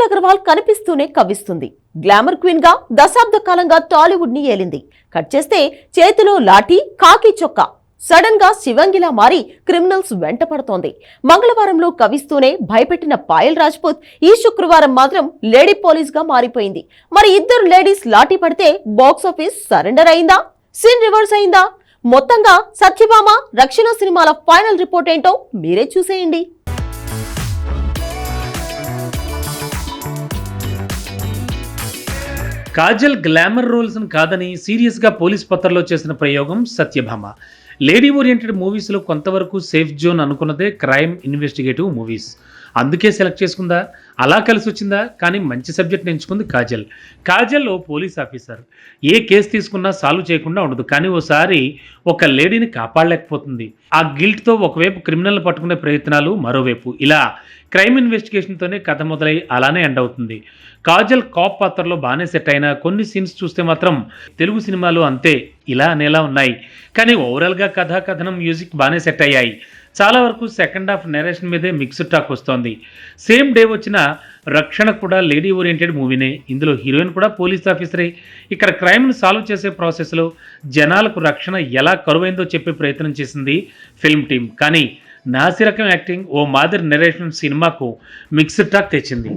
కాజల్ అగర్వాల్ కనిపిస్తూనే కవ్విస్తుంది. గ్లామర్ క్వీన్గా దశాబ్ద కాలంగా టాలీవుడ్ని ఏలింది. కట్ చేస్తే చేతిలో లాఠీ కాకి చొక్కా. సడన్గా శివంగిలా మారి క్రిమినల్స్ వెంట పడుతోంది. మంగళవారంలో కవిస్తూనే భయపెట్టిన పాయల్ రాజ్పూత్ ఈ శుక్రవారం మాత్రం లేడీ పోలీస్గా మారిపోయింది. మరి ఇద్దరు లేడీస్ లాఠీ పడితే బాక్స్ ఆఫీస్ సరెండర్ అయిందా? సీన్ రివర్స్ అయిందా? మొత్తంగా సత్యభామ రక్షణ సినిమాల ఫైనల్ రిపోర్ట్ ఏంటో మీరే చూసేయండి. కాజల్ గ్లామర్ రోల్స్ను కాదని సీరియస్గా పోలీస్ పత్రలో చేసిన ప్రయోగం సత్యభామ. లేడీ ఓరియంటెడ్ మూవీస్లో కొంతవరకు సేఫ్ జోన్ అనుకున్నదే క్రైమ్ ఇన్వెస్టిగేటివ్ మూవీస్. అందుకే సెలెక్ట్ చేసుకుందా? అలా కలిసి వచ్చిందా? కానీ మంచి సబ్జెక్ట్ ఎంచుకుంది కాజల్. కాజల్ ఓ పోలీస్ ఆఫీసర్. ఏ కేసు తీసుకున్నా సాల్వ్ చేయకుండా ఉండదు. కానీ ఓసారి ఒక లేడీని కాపాడలేకపోతుంది. ఆ గిల్ట్తో ఒకవైపు క్రిమినల్ పట్టుకునే ప్రయత్నాలు మరోవైపు. ఇలా క్రైమ్ ఇన్వెస్టిగేషన్తోనే కథ మొదలై అలానే ఎండ్ అవుతుంది. కాజల్ కాప్ పాత్రలో బాగానే సెట్ అయిన కొన్ని సీన్స్ చూస్తే మాత్రం తెలుగు సినిమాలు అంతే ఇలా అనేలా ఉన్నాయి. కానీ ఓవరాల్గా కథా కథనం మ్యూజిక్ బాగానే సెట్ అయ్యాయి. చాలా వరకు సెకండ్ హాఫ్ నెరేషన్ మీదే మిక్స్డ్ టాక్ వస్తోంది. సేమ్ డే వచ్చిన రక్షణ కూడా లేడీ ఓరియంటెడ్ మూవీనే ఇందులో హీరోయిన్ కూడా పోలీస్ ఆఫీసరే ఇక్కడ క్రైమ్ను సాల్వ్ చేసే ప్రాసెస్లో జనాలకు రక్షణ ఎలా కరువైందో చెప్పే ప్రయత్నం చేసింది ఫిల్మ్ టీం కానీ నాసిరకం యాక్టింగ్ ఓ మాదిరి నెరేషన్ సినిమాకు మిక్స్డ్ టాక్ తెచ్చింది.